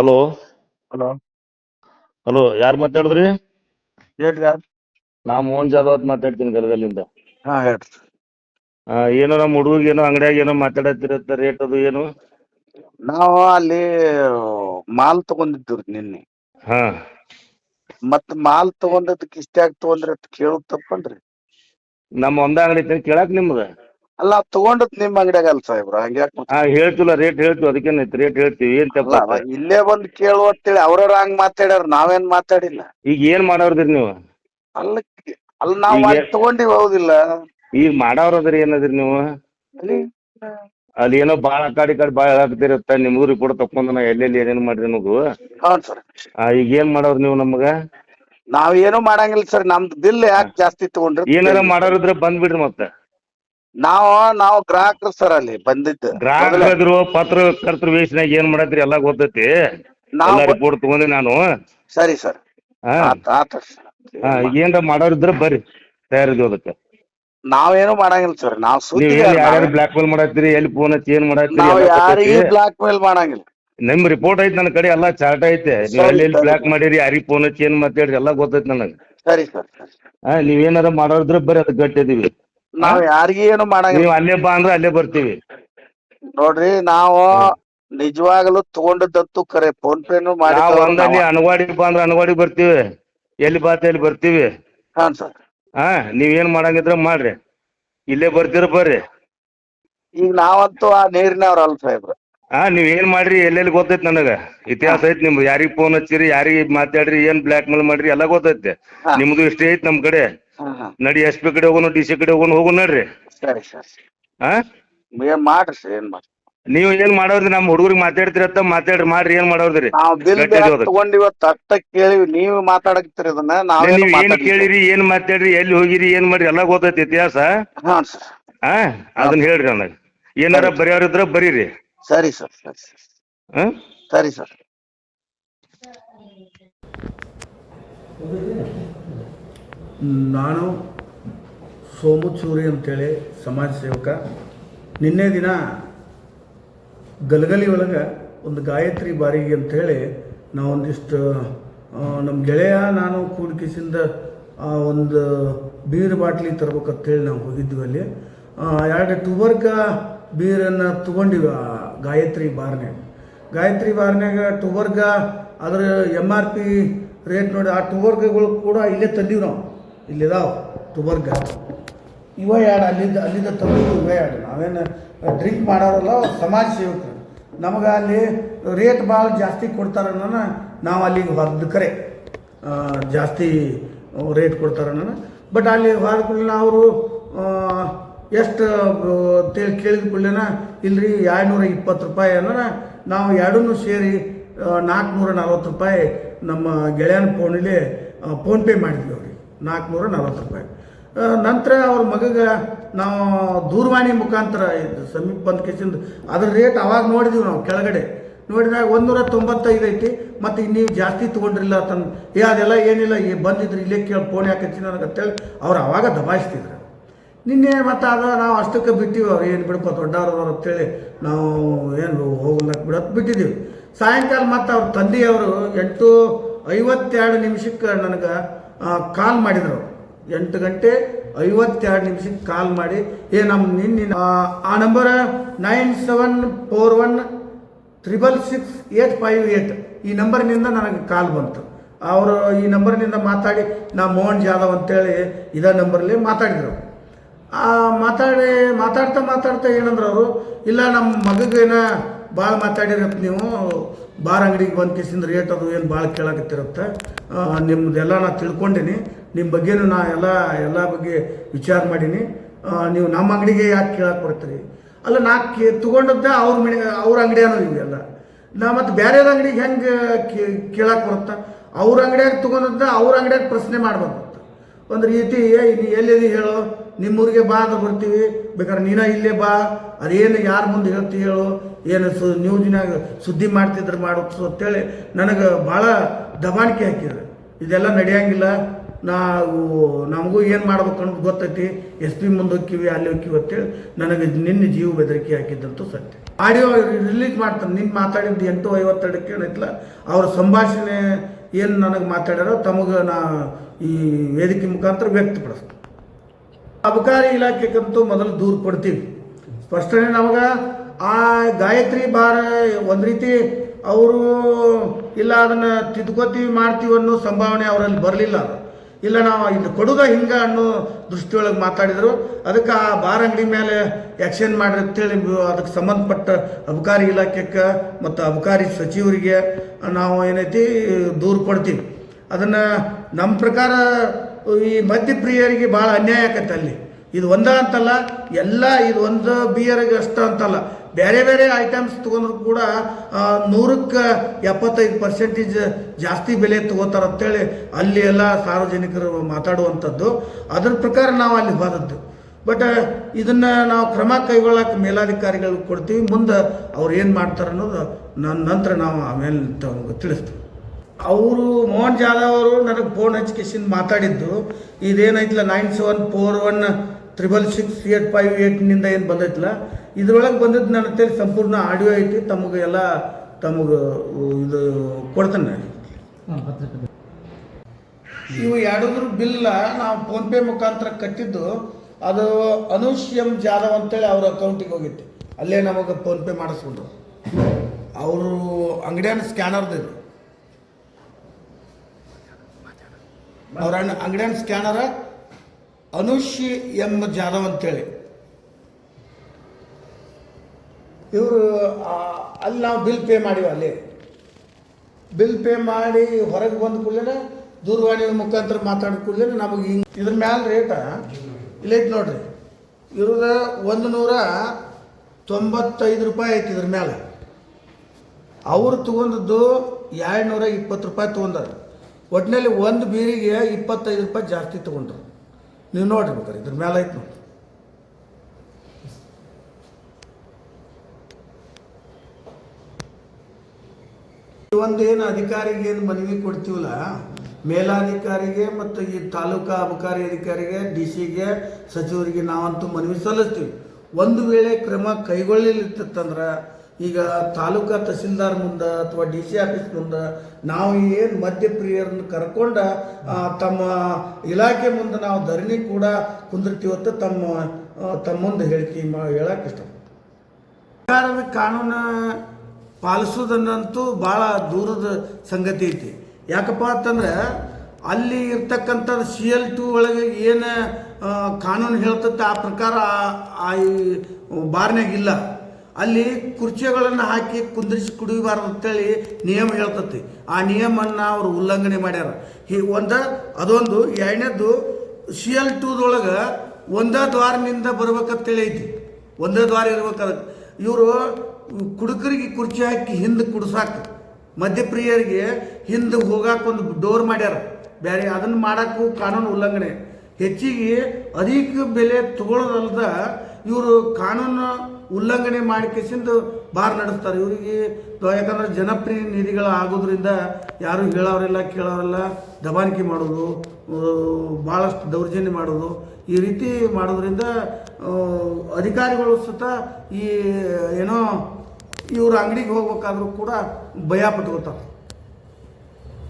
Hello hello hello ಯಾರು ಮಾತಾಡಿದ್ರಿ? ಹೇಳ್ರಿ ಯಾರು? ನಾ ಮೋಹನ್ ಜಾಧವ್ ಅಂತ ಮಾತಾಡ್ತೀನಿ ಗದಗಲ್ಲಿಂದ. ಹಾ ಹೇಳ್ರಿ. ಆ, ಏನೋ ನಮ್ಮ ಹುಡುಗ ಏನೋ ಅಂಗಡಿಯಾಗ ಏನೋ ಮಾತಾಡತ್ತಿರತ್ತ ರೇಟ್ ಅದು ಏನು? ನಾವು ಅಲ್ಲಿ ಮಾಲ್ ತಗೊಂಡಿದ್ದೀವ್ರಿ ನಿನ್ನೆ. ಹಾ. ಮತ್ ಮಾಲ್ ತಗೊಂಡದಕ್ಕೆ ಇಷ್ಟ್ಯಾಕ್ ತಗೊಂಡ್ರಿ ಅಂತ ಕೇಳೋದ್ ತಪ್ಪನ್ರಿ. ನಮ್ಮ ಒಂದ ಅಂಗಡಿ ಐತಿ ಕೇಳಾಕ್ ನಿಮ್ದ? ಅಲ್ಲ ತಗೊಂಡದ್ ನಿಮ್ ಅಂಗಡಿಯಾಗ ಅಲ್ಲ ಸಾಹೇಬ್ರ ಹಂಗ್ಯಾಕ್ ಹೇಳ್ತಿಲ್ಲ ರೇಟ್ ಹೇಳ್ತೀವಿ ಅದಕ್ಕೇನೈತಿ ರೇಟ್ ಹೇಳ್ತೀವಿ ಏನ್ ತಪ್ಪ ಅಲ್ಲ ಇಲ್ಲೇ ಬಂದ್ ಕೇಳು ಅಂತೇಳಿ ಅವ್ರವ್ರ ಹಂಗ್ ಮಾತಾಡ್ಯಾರ ನಾವೇನ್ ಮಾತಾಡಿಲ್ಲ. ಈಗ ಏನ್ ಮಾಡವ್ರದ್ರಿ ನೀವು? ಅಲ್ಲ ಅಲ್ಲ ನಾವ್ ಈಗ- ತಗೊಂಡಿವಿ ಹೌದಿಲ್ಲ. ಈಗ ಮಾಡೋರದ್ರಿ ಏನದ್ರಿ ನೀವು? ಅಲ್ಲಿ? ಅಲ್ಲಿ ಏನೋ ಬಾಳ ಕಾಡಿ ಕಾಡಿ ಈ ಕಡೆ ಬಾಳ ಹೇಳಾಕತ್ತಿರತ್ತ ನಿಮ್ಗೂ ರಿಪೋರ್ಟ್ ಕೂಡ ನಾ ಎಲ್ಲೆಲ್ಲಿ ಏನೇನ್ ಮಾಡ್ರಿ ನಿಮಗೂ ಸರ್. ಈಗ ಏನ್ ಮಾಡೋರ್ ನೀವು ನಮಗ? ನಾವ್ ಏನು ಮಾಡಂಗಿಲ್ಲ ಸರ್. ನಮ್ದು ಬಿಲ್ ಯಾಕೆ ಜಾಸ್ತಿ ತಗೊಂಡ್ರಿ ಏನಾರ. ಮಾಡೋರಿದ್ರೆ ಬಂದ್ಬಿಡ್ರಿ ಮತ್ತೆ. ನಾವ್ ನಾವು ಗ್ರಾಹಕರು ಸರ್ ಅಲ್ಲಿ ಬಂದಿದ್ದು. ಗ್ರಾಹಕರು ಪತ್ರಕರ್ತರು ವೇಷನಾಗ ಏನ್ ಮಾಡತ್ರಿ ಎಲ್ಲಾ ಗೊತ್ತೈತಿ. ನಾವು ಎಲ್ಲಾ ರಿಪೋರ್ಟ್ ತಗೊಂಡಿ ನಾನು. ಸರಿ ಸರ್. ಹಾ. ಆತ ಆತ ಹಾ ಏನ್ರ ಮಾಡೋರಿದ್ರ ಬರ್ರಿ ತಯಾರಿದ್ವಿ ಅದಕ್ಕೆ. ನಾವೇನು ಮಾಡಂಗಿಲ್ಲ ಸರ್ ನಾವ್ ನೀವ್ ಸುದ್ದಿ ಏನ್ ಯಾರ್ಯಾರು ಬ್ಲಾಕ್ ಮೇಲ್ ಮಾಡತ್ತೀರಿ ಎಲ್ಲಿ ಫೋನ್ ಹಚ್ಚಿ ಏನ್ ಮಾಡತ್ತೀರಿ ನಾವ್ ಎಲ್ಲ ಯಾರಿಗೂ ಗೊತ್ತೈತಿ. ಬ್ಲಾಕ್ ಮೇಲ್ ಮಾಡಂಗಿಲ್ಲ. ನಿಮ್ ರಿಪೋರ್ಟ್ ಐತಿ ನನ್ನ ಕಡೆ ಎಲ್ಲಾ ಚಾರ್ಟ್ ಐತೆ. ನೀವ್ ಸರಿ, ಎಲ್ಲಿ ಎಲ್ಲಿ ಸರಿ. ಬ್ಲಾಕ್ ಮಾಡಿರಿ ಯಾರಿಗ್ ಫೋನ್ ಹಚ್ಚಿ ಏನ್ ಮಾತಾಡ್ರಿ ಎಲ್ಲಾ ಗೊತ್ತೈತಿ ನನಗ. ಸರಿ ಸರ್ ಸರಿ ಹಾ ನೀವ್ ಏನಾರ ಮಾಡೋರಿದ್ರ ಬರ್ರಿ ಅದಕ್ಕೆ ಗಟ್ಟಿದೀವಿ ನಾವ್ ಯಾರಿಗೂ ಏನು ಮಾಡಂಗಿಲ್ಲ. ನೀವ್ ಅಲ್ಲೇ ಬಾ ಅಂದ್ರೆ ಅಲ್ಲೇ ಬರ್ತೀವಿ. ನೋಡ್ರಿ ನಾವು ನಿಜವಾಗಲೂ ತಗೊಂಡದ್ದು ಕರೆ ಫೋನ್ ಪೇನು ಮಾಡಿ ನಾವ್ ಒಂದಲ್ಲಿ ಅನವಾಡಿ ಬಾ ಅಂದ್ರೆ ಅನವಾಡಿ ಬರ್ತೀವಿ. ಎಲ್ಲಿ ಬಾತ ಎಲ್ಲಿ ಬರ್ತೀವಿ. ಹಾನ್ ಸರ್. ಹಾ ನೀವ್ ಏನ್ ಮಾಡಂಗಿದ್ರ ಮಾಡ್ರಿ. ಇಲ್ಲೇ ಬರ್ತೀರ ಬರ್ರಿ. ಈಗ ನಾವಂತೂ ಆ ನೀರಿನವ್ರ ಅಲ್ಲ ಸಾಹೇಬ್ರ. ಹಾ ನೀವ್ ಏನ್ ಮಾಡ್ರಿ ಎಲ್ಲೆಲ್ಲಿ ಗೊತ್ತೈತಿ ನನಗ? ಇತಿಹಾಸ ಐತಿ ನಿಮ್ದು. ಯಾರಿಗ್ ಫೋನ್ ಹಚ್ಚಿರಿ ಯಾರಿಗ್ ಮಾತಾಡ್ರಿ ಏನ್ ಬ್ಲಾಕ್ ಮೇಲ್ ಮಾಡ್ರಿ ಎಲ್ಲಾ ಗೊತ್ತೈತಿ. ಹಾ. ನಿಮ್ದು ಇಷ್ಟೇ ಐತಿ ನಮ್ ಕಡೆ. ಹಾ ಹಾ ನಡಿ ಎಸ್ ಪಿ ಕಡೆ ಹೋಗೋಣ ಡಿ ಸಿ ಕಡೆ ಹೋಗೋಣ ಹೋಗೋಣ ನಡ್ರಿ. ಸರಿ ಸರಿ. ಹಾ ಏನ್ ಮಾಡ್ರಿ ಸರ್ ಏನ್ ಮಾಡ್ರಿ? ನೀವ್ ಏನ್ ಮಾಡೋದ್ರಿ? ನಮ್ ಹುಡುಗರಿಗೆ ಅಂತ ಮಾತಾಡ್ರಿ ಮಾಡ್ರಿ ಏನ್ ಮಾಡೋದ್ರಿ? ನಾವ್ ಬಿಲ್ ಗಟ್ಟಿ ಇರೋದು. ತಗೊಂಡಿವತ್ತ ಅಷ್ಟ ಕೇಳಿವಿ ನೀವು ಮಾತಾಡಕ್ತಿರಿ ಅದನ್ನ ನಾವೇನು ನೀವ್ ಏನ್ ಕೇಳಿರಿ ಏನ್ ಮಾತಾಡ್ರಿ ಎಲ್ಲಿ ಹೋಗಿರಿ ಏನ್ ಮಾಡ್ರಿ ಎಲ್ಲಾ ಗೊತ್ತೈತಿ ಇತಿಹಾಸ? ಹಾನ್ ಸರ್. ಹಾ ಅದನ್ನ ಹೇಳ್ರಿ ನನಗ. ಏನಾರ ಬರೆಯೋರಿದ್ರ ಬರೀರಿ. ಸರಿ ಸರ್ ಸರಿ ಸರ್. ಹಾ ಸರಿ ಸರ್. ನಾನು ಸೋಮುಚೂರಿ ಅಂತೇಳಿ ಸಮಾಜ ಸೇವಕ. ನಿನ್ನೆ ದಿನ ಗಲಗಲಿ ಒಳಗೆ ಒಂದು ಗಾಯತ್ರಿ ಬಾರಿಗೆ ಅಂಥೇಳಿ ನಾವು ಒಂದಿಷ್ಟು ನಮ್ಮ ಗೆಳೆಯ ನಾನು ಕೂಡ್ಕಿಸಿಂದ ಒಂದು ಬೀರ್ ಬಾಟ್ಲಿ ತರ್ಬೇಕಂತೇಳಿ ನಾವು ಹೋಗಿದ್ವಿ ಅಲ್ಲಿ. ಎರಡು ಟುಬರ್ಗ ಬೀರನ್ನು ತೊಗೊಂಡಿವಿ ಆ ಗಾಯತ್ರಿ ಬಾರ್ನ್ಯಾಗ. ಗಾಯತ್ರಿ ಬಾರ್ನ್ಯಾಗ ಟುಬರ್ಗ ಅದರ ಎಂ ಆರ್ ಪಿ ರೇಟ್ ನೋಡಿ ಆ ಟುಬರ್ಗಗಳು ಕೂಡ ಇಲ್ಲೇ ತಂದೀವಿ ನಾವು. ಇಲ್ಲಿದಾವ ತುಬರ್ಗ ಇವ ಎರಡು ಅಲ್ಲಿಂದ ಅಲ್ಲಿಂದ ತಂದು ಇವ ಎರಡು ನಾವೇನು ಡ್ರಿಂಕ್ ಮಾಡೋರಲ್ಲ ಸಮಾಜ ಸೇವಕರು. ನಮಗೆ ಅಲ್ಲಿ ರೇಟ್ ಭಾಳ ಜಾಸ್ತಿ ಕೊಡ್ತಾರೆ ಅನ್ನೋನ ನಾವು ಅಲ್ಲಿಗೆ ಹೊರದು ಕರೆ. ಜಾಸ್ತಿ ರೇಟ್ ಕೊಡ್ತಾರೆ ಅನ್ನೋನ. ಬಟ್ ಅಲ್ಲಿ ಹೊರದ ಕೂಡಲೇ ಅವರು ಎಷ್ಟು ತಿಳಿ ಕೇಳಿದ ಕೂಡಲೇನ ಇಲ್ಲರಿ ಎರಡುನೂರ ಇಪ್ಪತ್ತು ರೂಪಾಯಿ ಅನ್ನೋಣ ನಾವು ಎರಡೂ ಸೇರಿ ನಾಲ್ಕುನೂರ ನಲ್ವತ್ತು ರೂಪಾಯಿ ನಮ್ಮ ಗೆಳೆಯನ ಫೋನಲ್ಲಿ ಫೋನ್ಪೇ ಮಾಡಿದ್ವಿ. ನಾಲ್ಕುನೂರ ನಲ್ವತ್ತು ರೂಪಾಯಿ ನಂತರ ಅವ್ರ ಮಗಗೆ ನಾವು ದೂರವಾಣಿ ಮುಖಾಂತರ ಇದು ಸಮೀಪ ಬಂದ ಕೇಸಿಂದ ಅದ್ರ ರೇಟ್ ಅವಾಗ ನೋಡಿದೀವಿ ನಾವು ಕೆಳಗಡೆ. ನೋಡಿದಾಗ ಒಂದೂರ ತೊಂಬತ್ತೈದು ಐತಿ, ಮತ್ತು ಈಗ ನೀವು ಜಾಸ್ತಿ ತೊಗೊಂಡ್ರಿಲ್ಲ ತಂದು ಏ, ಅದೆಲ್ಲ ಏನಿಲ್ಲ, ಈ ಬಂದಿದ್ರು ಇಲ್ಲೇ ಕೇಳಿ ಫೋನ್ ಯಾಕೆ ಹಚ್ಚಿ ನನಗೆ ಅಂತೇಳಿ ಅವ್ರು ಅವಾಗ ದಬಾಯಿಸ್ತಿದ್ರು. ನಿನ್ನೆ ಮತ್ತು ಅದು ನಾವು ಅಷ್ಟಕ್ಕೆ ಬಿಟ್ಟಿವಿ ಅವ್ರು, ಏನು ಬಿಡಪ್ಪ ದೊಡ್ಡವ್ರವ್ರು ಅಂತೇಳಿ ನಾವು ಏನು ಹೋಗ್ಲಕ್ಕೆ ಬಿಡೋದು ಬಿಟ್ಟಿದ್ದೀವಿ ಸಾಯಂಕಾಲ ಮತ್ತು ಅವ್ರ ತಂದೆಯವರು ಎಂಟು ಐವತ್ತೆರಡು ನಿಮಿಷಕ್ಕೆ ನನಗೆ ಕಾಲ್ ಮಾಡಿದ್ರು. ಎಂಟು ಗಂಟೆ ಐವತ್ತೆರಡು ನಿಮಿಷಕ್ಕೆ ಕಾಲ್ ಮಾಡಿ ಏ ನಮ್ಮ ನಿನ್ನೆ ಆ, number nine seven four one triple six eight five eight ಈ ನಂಬರ್ನಿಂದ ನನಗೆ ಕಾಲ್ ಬಂತು ಅವರು ಈ ನಂಬರ್ನಿಂದ ಮಾತಾಡಿ ನಾ ಮೋಹನ್ ಜಾಧವ್ ಅಂತೇಳಿ ಇದೇ ನಂಬರ್ಲಿ ಮಾತಾಡಿದರು ಮಾತಾಡಿ ಮಾತಾಡ್ತಾ ಮಾತಾಡ್ತಾ ಏನಂದ್ರೆ ಅವರು ಇಲ್ಲ ನಮ್ಮ ಮಗಗೇನ ಭಾಳ ಮಾತಾಡಿರತ್ತೆ ನೀವು ಬಾರ್ ಅಂಗಡಿಗೆ ಬಂದು ಕಿಸಿಂದ ರೇಟ್ ಅದು ಏನು ಭಾಳ ಕೇಳಕತ್ತಿರುತ್ತೆ? ನಿಮ್ಮದೆಲ್ಲ ನಾ ತಿಳ್ಕೊಂಡೀನಿ. ನಿಮ್ಮ ಬಗ್ಗೆನೂ ನಾ ಎಲ್ಲ ಎಲ್ಲ ಬಗ್ಗೆ ವಿಚಾರ ಮಾಡೀನಿ. ನೀವು ನಮ್ಮ ಅಂಗಡಿಗೆ ಯಾಕೆ ಕೇಳಕ್ಕೆ ಬರ್ತೀರಿ? ಅಲ್ಲ, ನಾ ಕೇ, ತೊಗೊಂಡದ್ದೆ ಅವ್ರ ಮನೆ, ಅವ್ರ ಅಂಗಡಿ ಅನ್ನೋದು ಇದೆಯಲ್ಲ. ನಾ ಮತ್ತು ಬೇರೆ ಅಂಗಡಿಗೆ ಹೆಂಗೆ ಕೇಳಕ್ಕೆ ಬರುತ್ತಾ? ಅವ್ರ ಅಂಗಡಿಯಾಗ ತೊಗೊಂಡದ್ದ ಅವ್ರ ಅಂಗಡಿಯಾಗ ಪ್ರಶ್ನೆ ಮಾಡ್ಬೇಕು ಒಂದು ರೀತಿ ಏ ನೀ ಎಲ್ಲಿದೆ ಹೇಳು? ನಿಮ್ಮೂರಿಗೆ ಬಾ ಅಂತ ಬರ್ತೀವಿ. ಬೇಕಾದ್ರೆ ನೀನ ಇಲ್ಲೇ ಬಾ. ಅದೇನು ಯಾರ ಮುಂದೆ ಹೇಳ್ತಿ ಹೇಳು. ಏನು ಸು ನ್ಯೂಸಿನಾಗ ಸುದ್ದಿ ಮಾಡ್ತಿದ್ರು ಮಾಡೋದು ಅಂತೇಳಿ ನನಗೆ ಭಾಳ ದಬಾಣಿಕೆ ಹಾಕಿದ್ರು. ಇದೆಲ್ಲ ನಡೆಯಂಗಿಲ್ಲ. ನಾವು, ನಮಗೂ ಏನು ಮಾಡ್ಬೇಕು ಅನ್ನೋದು ಗೊತ್ತೈತಿ. ಎಸ್ ಪಿ ಮುಂದೆ ಹೋಕ್ಕಿವಿ, ಅಲ್ಲಿ ಹೋಕ್ಕಿವಿ ಅಂತೇಳಿ ನನಗೆ ನಿನ್ನೆ ಜೀವ ಬೆದರಿಕೆ ಹಾಕಿದ್ದಂತೂ ಸತ್ಯ. ಆಡಿಯೋ ರಿಲೀಸ್ ಮಾಡ್ತಾನೆ. ನಿನ್ನ ಮಾತಾಡಿದ್ದು ಎಂಟು ಐವತ್ತೆರಡಕ್ಕೆ ಏನೈತಲ್ಲ, ಅವ್ರ ಸಂಭಾಷಣೆ ಏನು ನನಗೆ ಮಾತಾಡ್ಯಾರೋ ತಮಗೆ ನಾ ಈ ವೇದಿಕೆ ಮುಖಾಂತರ ವ್ಯಕ್ತಪಡಿಸ್ತೀನಿ. ಅಬಕಾರಿ ಇಲಾಖೆಗಂತೂ ಮೊದಲು ದೂರು ಕೊಡ್ತೀವಿ. ಸ್ಪಷ್ಟನೆ ನಮಗೆ ಆ ಗಾಯತ್ರಿ ಬಾರ ಒಂದು ರೀತಿ ಅವರು ಇಲ್ಲ ಅದನ್ನು ತಿದ್ಕೋತೀವಿ ಮಾಡ್ತೀವಿ ಅನ್ನೋ ಸಂಭಾವನೆ ಅವರಲ್ಲಿ ಬರಲಿಲ್ಲ ಇಲ್ಲ ನಾವು ಇದು ಕೊಡುದ ಹಿಂಗ ಅನ್ನೋ ದೃಷ್ಟಿಯೊಳಗೆ ಮಾತಾಡಿದರು. ಅದಕ್ಕೆ ಆ ಬಾರ್ ಅಂಗಡಿ ಮೇಲೆ ಆ್ಯಕ್ಷನ್ ಮಾಡ್ರಿ ಅಂತೇಳಿ ಅದಕ್ಕೆ ಸಂಬಂಧಪಟ್ಟ ಅಬಕಾರಿ ಇಲಾಖೆಗೆ ಮತ್ತು ಅಬಕಾರಿ ಸಚಿವರಿಗೆ ನಾವು ಏನೈತಿ ದೂರು ಕೊಡ್ತೀವಿ. ಅದನ್ನು ನಮ್ಮ ಪ್ರಕಾರ ಈ ಮದ್ಯಪ್ರಿಯರಿಗೆ ಭಾಳ ಅನ್ಯಾಯ ಆಕತ್ತೆ ಅಲ್ಲಿ. ಇದು ಒಂದ ಅಂತಲ್ಲ, ಎಲ್ಲ ಇದು ಒಂದು ಬಿಯರ್ಗೆ ಅಷ್ಟು ಅಂತಲ್ಲ. ಬೇರೆ ಬೇರೆ ಐಟಮ್ಸ್ ತೊಗೊಂಡ್ರು ಕೂಡ ನೂರಕ್ಕೆ ಎಪ್ಪತ್ತೈದು ಪರ್ಸೆಂಟೇಜ್ ಜಾಸ್ತಿ ಬೆಲೆ ತಗೋತಾರೆ ಅಂತೇಳಿ ಅಲ್ಲಿ ಎಲ್ಲ ಸಾರ್ವಜನಿಕರು ಮಾತಾಡುವಂಥದ್ದು ಅದ್ರ ಪ್ರಕಾರ ನಾವು ಅಲ್ಲಿ ಹೋದದ್ದು. ಬಟ್ ಇದನ್ನ ನಾವು ಕ್ರಮ ಕೈಗೊಳ್ಳಕ್ಕೆ ಮೇಲಾಧಿಕಾರಿಗಳಿಗೆ ಕೊಡ್ತೀವಿ. ಮುಂದೆ ಅವ್ರು ಏನು ಮಾಡ್ತಾರೆ ಅನ್ನೋದು ನನ್ನ ನಂತರ ನಾವು ಆಮೇಲೆ ತಿಳಿಸ್ತೀವಿ. ಅವರು ಮೋಹನ್ ಜಾಧವ್ ಅವರು ನನಗೆ ಫೋನ್ ಹಚ್ಕೇಸಿಂದ ಮಾತಾಡಿದ್ದು ಇದೇನೈತಲ್ಲ nine seven four one triple six eight five ಏಟ್ನಿಂದ ಏನು ಬಂದೈತಲ್ಲ ಇದ್ರೊಳಗೆ ಬಂದಿದ್ದು ನನ್ನ ತೇಲಿ ಸಂಪೂರ್ಣ ಆಡಿಯೋ ಐತಿ ತಮಗೆ ಎಲ್ಲ ತಮಗೆ ಇದು ಕೊಡ್ತೇನೆ ಇವು ಎರಡದ್ರ ಬಿಲ್ಲ ನಾವು ಫೋನ್ಪೇ ಮುಖಾಂತರ ಕಟ್ಟಿದ್ದು ಅದು ಅನುಷ್ ಎಂ ಜಾಧವ್ ಅಂತೇಳಿ ಅವ್ರ ಅಕೌಂಟಿಗೆ ಹೋಗಿತ್ತು. ಅಲ್ಲೇ ನಮಗೆ ಫೋನ್ಪೇ ಮಾಡಿಸ್ಕೊಂಡ್ರು. ಅವರು ಅಂಗಡಿಯನ್ನು ಸ್ಕ್ಯಾನರ್ದು ಅವ್ರ ಅಂಗಡಿಯನ್ ಸ್ಕ್ಯಾನರ ಅನುಷ್ ಎಂ ಜಾಧವ್ ಅಂತೇಳಿ. ಇವರು ಅಲ್ಲಿ ನಾವು ಬಿಲ್ ಪೇ ಮಾಡಿವಿ ಅಲ್ಲಿ. ಬಿಲ್ ಪೇ ಮಾಡಿ ಹೊರಗೆ ಬಂದ ಕೂಡಲೇ ದೂರವಾಣಿ ಮುಖಾಂತರ ಮಾತಾಡಿದ ಕೂಡಲೇ ನಮಗೆ ಹಿಂಗೆ ಇದ್ರ ಮ್ಯಾಲ ರೇಟ ಇಲ್ಲೈತೆ ನೋಡ್ರಿ. ಇವ್ರದ ಒಂದು ನೂರ ತೊಂಬತ್ತೈದು ರೂಪಾಯಿ ಐತಿ ಇದ್ರ ಮ್ಯಾಲೆ. ಅವ್ರು ತಗೊಂಡದ್ದು ಎರಡು ನೂರ ಇಪ್ಪತ್ತು ರೂಪಾಯಿ ತೊಗೊಂಡಾರ. ಒಟ್ಟಿನಲ್ಲಿ ಒಂದು ಬೀರಿಗೆ ಇಪ್ಪತ್ತೈದು ರೂಪಾಯಿ ಜಾಸ್ತಿ ತೊಗೊಂಡ್ರು. ನೀವು ನೋಡ್ರಿ ಬೇಕಾರೆ ಇದ್ರ ಮೇಲೆ ಐತೆ ನೋಡಿ ಒಂದು ಏನು ಅಧಿಕಾರಿಗೆ ಏನು ಮನವಿ ಕೊಡ್ತೀವಲ್ಲ, ಮೇಲಾಧಿಕಾರಿಗೆ ಮತ್ತು ಈ ತಾಲೂಕಾ ಅಬಕಾರಿ ಅಧಿಕಾರಿಗೆ, ಡಿ ಸಿಗೆ, ಸಚಿವರಿಗೆ ನಾವಂತೂ ಮನವಿ ಸಲ್ಲಿಸ್ತೀವಿ. ಒಂದು ವೇಳೆ ಕ್ರಮ ಕೈಗೊಳ್ಳಲಿತ್ತಂದ್ರೆ ಈಗ ತಾಲೂಕಾ ತಹಸೀಲ್ದಾರ್ ಮುಂದೆ ಅಥವಾ ಡಿ ಸಿ ಆಫೀಸ್ ಮುಂದೆ ನಾವು ಏನು ಮದ್ಯಪ್ರಿಯರನ್ನು ಕರ್ಕೊಂಡ ತಮ್ಮ ಇಲಾಖೆ ಮುಂದೆ ನಾವು ಧರಣಿ ಕೂಡ ಕುಂದಿರ್ತೀವತ್ತ ತಮ್ಮ ತಮ್ಮೊಂದು ತಮ್ಮ ಮುಂದೆ ಹೇಳಿಕೆ ಮಾ ಹೇಳಕ್ಕೆ ಇಷ್ಟ ಸರ್ಕಾರದ ಕಾನೂನು ಪಾಲಿಸೋದನ್ನಂತೂ ಭಾಳ ದೂರದ ಸಂಗತಿ ಐತಿ. ಯಾಕಪ್ಪ ಅಂತಂದ್ರೆ ಅಲ್ಲಿ ಇರ್ತಕ್ಕಂಥದ್ದು ಸಿ ಎಲ್ ಟು ಒಳಗೆ ಏನು ಕಾನೂನು ಹೇಳ್ತತ್ತೆ ಆ ಪ್ರಕಾರ ಆ- ಇಲ್ಲ. ಅಲ್ಲಿ ಕುರ್ಚಿಗಳನ್ನು ಹಾಕಿ ಕುಂದ್ರಿಸಿ ಕುಡಿಯಬಾರ್ದು ಅಂತೇಳಿ ನಿಯಮ ಹೇಳ್ತತಿ. ಆ ನಿಯಮವನ್ನು ಅವರು ಉಲ್ಲಂಘನೆ ಮಾಡ್ಯಾರ. ಈ ಒಂದು, ಅದೊಂದು. ಎರಡನೇದು ಸಿ ಎಲ್ ಟೂದೊಳಗೆ ಒಂದೇ ದ್ವಾರನಿಂದ ಬರ್ಬೇಕಂತೇಳಿ ಐತಿ. ಒಂದೇ ದ್ವಾರ ಇರ್ಬೇಕಾದ ಇವರು ಕುಡುಕರಿಗೆ ಕುರ್ಚಿ ಹಾಕಿ ಹಿಂದೆ ಕುಡ್ಸಾಕ. ಮಧ್ಯಪ್ರಿಯರಿಗೆ ಹಿಂದೆ ಹೋಗಾಕ ಒಂದು ಡೋರ್ ಮಾಡ್ಯಾರ. ಬೇರೆ ಅದನ್ನು ಮಾಡೋಕ್ಕೂ ಕಾನೂನು ಉಲ್ಲಂಘನೆ. ಹೆಚ್ಚಿಗೆ ಅಧಿಕ ಬೆಲೆ ತಗೊಳ್ಳೋದಲ್ದ ಇವರು ಕಾನೂನು ಉಲ್ಲಂಘನೆ ಮಾಡಿಕೆಸಿಂದು ಬಾರ್ ನಡೆಸ್ತಾರೆ. ಇವರಿಗೆ ಯಾಕಂದ್ರೆ ಜನಪ್ರತಿನಿಧಿಗಳು ಆಗೋದ್ರಿಂದ ಯಾರು ಹೇಳೋರಿಲ್ಲ, ಕೇಳೋರಿಲ್ಲ. ದಬಾನಿಕೆ ಮಾಡೋದು ಭಾಳಷ್ಟು ದೌರ್ಜನ್ಯ ಮಾಡೋದು. ಈ ರೀತಿ ಮಾಡೋದ್ರಿಂದ ಅಧಿಕಾರಿಗಳು ಸುತ್ತ ಈ, ಏನೋ ಇವರು ಅಂಗಡಿಗೆ ಹೋಗ್ಬೇಕಾದ್ರೂ ಕೂಡ ಭಯ ಪಟ್ಕೋತಾರೆ.